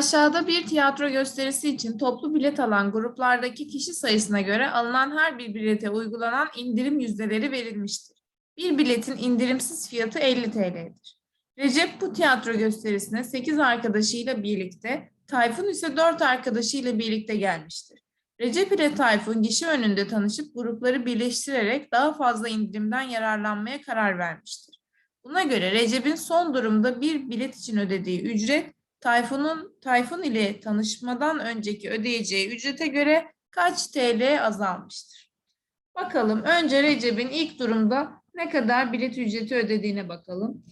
Aşağıda bir tiyatro gösterisi için toplu bilet alan gruplardaki kişi sayısına göre alınan her bir bilete uygulanan indirim yüzdeleri verilmiştir. Bir biletin indirimsiz fiyatı 50 TL'dir. Recep bu tiyatro gösterisine 8 arkadaşıyla birlikte, Tayfun ise 4 arkadaşıyla birlikte gelmiştir. Recep ile Tayfun gişe önünde tanışıp grupları birleştirerek daha fazla indirimden yararlanmaya karar vermiştir. Buna göre Recep'in son durumda bir bilet için ödediği ücret Tayfun'un Tayfun ile tanışmadan önceki ödeyeceği ücrete göre kaç TL azalmıştır? Bakalım önce Recep'in ilk durumda ne kadar bilet ücreti ödediğine bakalım.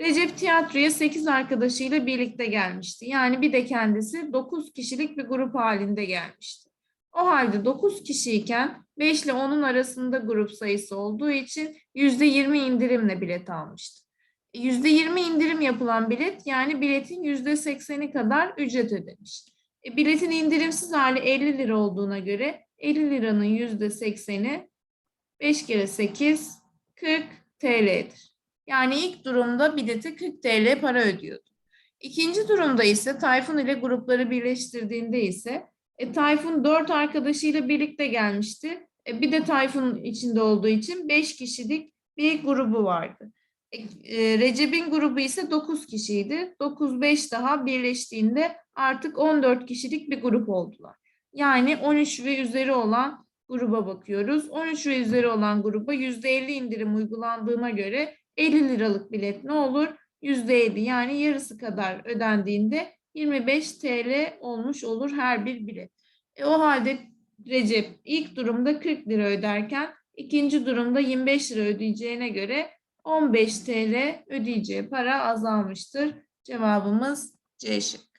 Recep tiyatroya 8 arkadaşıyla birlikte gelmişti. Yani bir de kendisi 9 kişilik bir grup halinde gelmişti. O halde 9 kişiyken 5 ile 10'un arasında grup sayısı olduğu için %20 indirimle bilet almıştı. %20 indirim yapılan bilet yani biletin %80'i kadar ücret ödemiş. E, biletin indirimsiz hali 50 lira olduğuna göre 50 liranın %80'i 5 kere 8 40 TL'dir. Yani ilk durumda bileti 40 TL para ödüyordu. İkinci durumda ise Tayfun ile grupları birleştirdiğinde ise e, Tayfun 4 arkadaşıyla birlikte gelmişti. E, bir de Tayfun içinde olduğu için 5 kişilik bir grubu vardı. E, Recep'in grubu ise 9 kişiydi. 9-5 daha birleştiğinde artık 14 kişilik bir grup oldular. Yani 13 ve üzeri olan gruba bakıyoruz. 13 ve üzeri olan gruba %50 indirim uygulandığına göre 50 liralık bilet ne olur? %50 yani yarısı kadar ödendiğinde 25 TL olmuş olur her bir bilet. E, o halde Recep ilk durumda 40 lira öderken ikinci durumda 25 lira ödeyeceğine göre 15 TL ödeyeceği para azalmıştır. Cevabımız C şıkkı.